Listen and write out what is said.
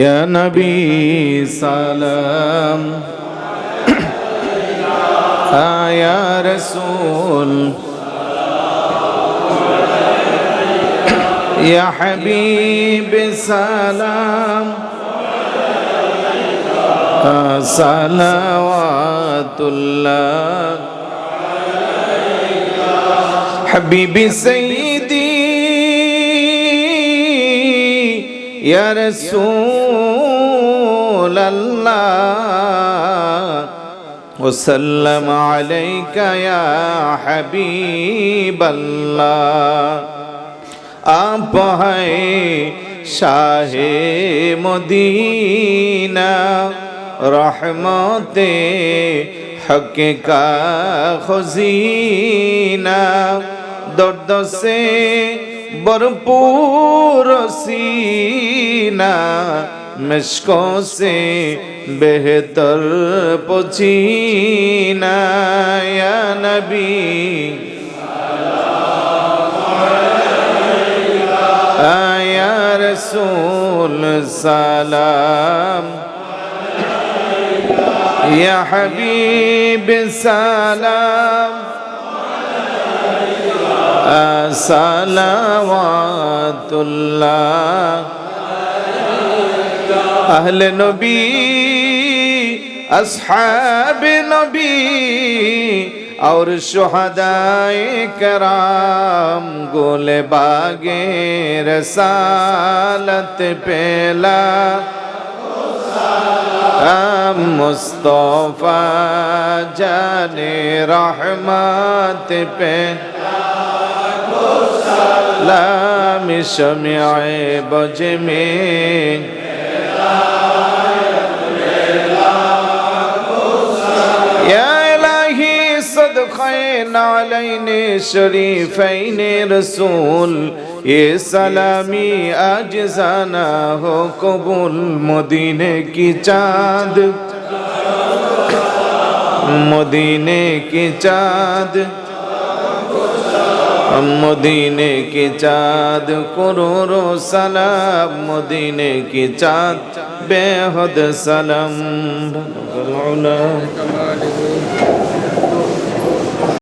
يا نبي سلام. آه يا رسول. يا حبيب سلام. آه صلوات الله. حبيبي سيدي يا رسول الله، وسلم عليك يا حبيب الله. آپ ہیں شاہ مدینہ، رحمت حق کا خزینہ. درد سے بھرپور سینہ مشکوں سے بہتر پچینہ یا نبی يا رسول سلام يا حبيب سلام صلوات الله أهل نبي أصحاب نبي اور شہدائے کرام، گول باغے رسالت پہلا مصطفیٰ جان رحمت پہ لام شمع بج میں یا الہی صدقے نالین شریفین رسول یہ سلامی آج زانا ہو قبول مدینے کی چاند مدینے کی چاند مدینے کی چاد کرورو سلام مدینے کی چاد بے حد سلام۔ العلا